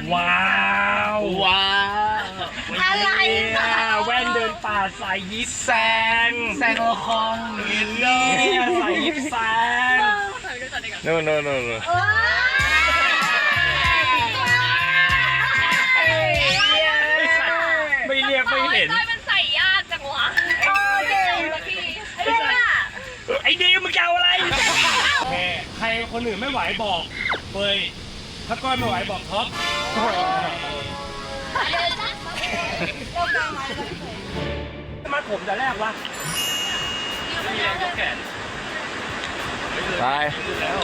อนนี้ว้าว ว้าวอะไรเนี่ยนะแว่นเดินป่าสายยิปแซงแซงโอคองเห็นเลเนี่ยสายยิปแซงโน่โน่โน่โน่เอ้ยไม่เรียกไม่เห็นได้มันใส่ยากจังวะเออเก่งละพี่ไอ้เนี่ยไอ้ดีมึงจะเอาอะไรแค่ใครคนอื่นไม่ไหวบอกเฟย ถ้าก้อยไม่ไหวบอกท็อปมาผมแต่แรกวะไปแล้ว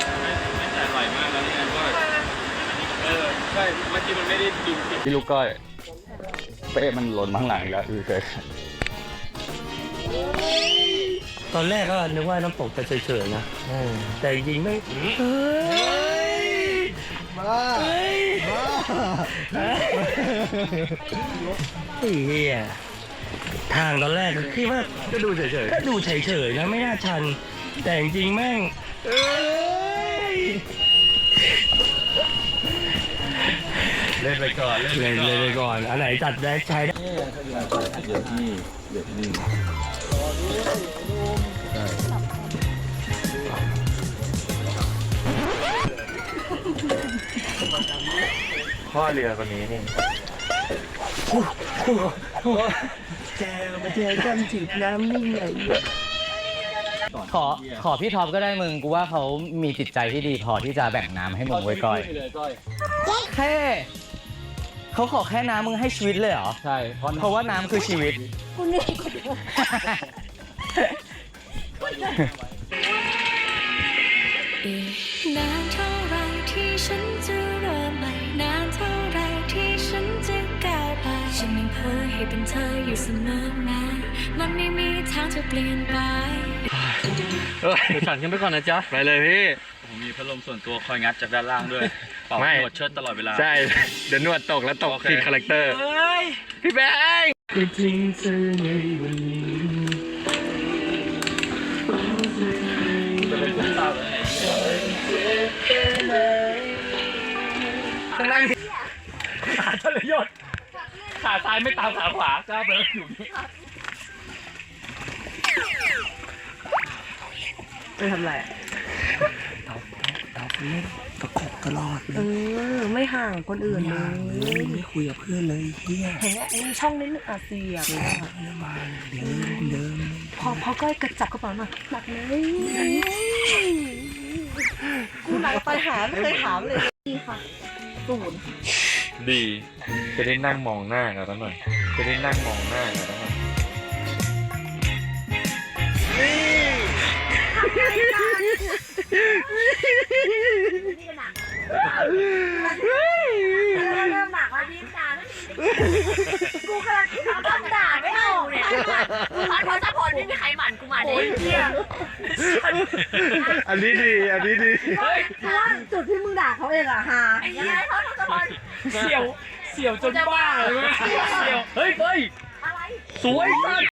ไม่แต่อร่อยมากแล้วเนี่ยก็เออใช่เมื่อกี้มันไม่ได้กินพี่ลูกก้อยเป้มันหล่นมาข้างหลังอีกแล้วดูเคยตอนแรกก็นึกว่าน้ำตกจะเฉยๆนะแต่จริงๆไม่ เฮ้ยมามาไอ้เหี้ยทางตอนแรกคิดว่าก็ดูเฉยๆก็ดูเฉยๆนะไม่น่าชัน แต่จริงๆแม่งเอ้ยเล่นไปก่อน เล่นเลยเลยไปก่อนอันไหนจัดได้ใช้ได้ พ่อเรือคนนี้นี่เจอมาเจอกันจิบน้ำนิ่งไหนขอขอพี่ท็อปก็ได้มึงกูว่าเขามีจิตใจที่ดีพอที่จะแบ่งน้ำให้มึงไว้ก่อยแค่เขาขอแค่น้ำมึงให้ชีวิตเลยเหรอ ใช่ เพราะเพราะว่าน้ำคือชีวิตอีกนานเท่าไฉันยังเพ้อให้เป็นเธออยู่เสมอแม้มันไม่มีทางจะเปลี่ยนไปสั่นขึ้นไปก่อนนะจ๊ะ ไปเลยพี่ ผมมีพัดลมส่วนตัวคอยงัดจากด้านล่างด้วยเป่าไม่ หนวดเชิดตลอดเวลา ใช่ เดี๋ยวหนวดตกแล้วตกโอเค ผิดคาแรคเตอร์พี่แบงค์ก็จริงเธอในวันนี้ข้างล่างขาทรยศขายไม่ตามขาขวาก้าวไปแล้วอยู่นี่ไปทำอะไรอะเออไม่ห่างคนอื่นเลยไม่คุยกับเพื่อนเลยเฮียเห็นไหมไอ้ช่องนี้นึกอาเซียเลยเดิมเดิมพอพอก้อยกระจับกระเป๋าหน่อยหนักเลยกูหนักไปหาไม่เคยถามเลยนี่ค่ะศูนย์ ดี จะได้นั่งมองหน้ากันแล้วหน่อย จะได้นั่งมองหน้ากันแล้วหน่อยเริ่มหนักแล้วพี่จ๋ากูกำลังคิดว่าคำด่าไม่ออกเนี่ยขอโทษสักคนไม่มีใครหมั่นกูมาดิเนี่ยอันนี้ดี อันนี้ดีเพราะว่าจุดที่มึงด่าเขาเองอะฮาไอ้เหี้ย ขอโทษสักคนเสี่ยว เสี่ยวจนบ้าเลยเว้ยเสี่ยว เฮ้ยเฮ้ยอะไรสวยสัส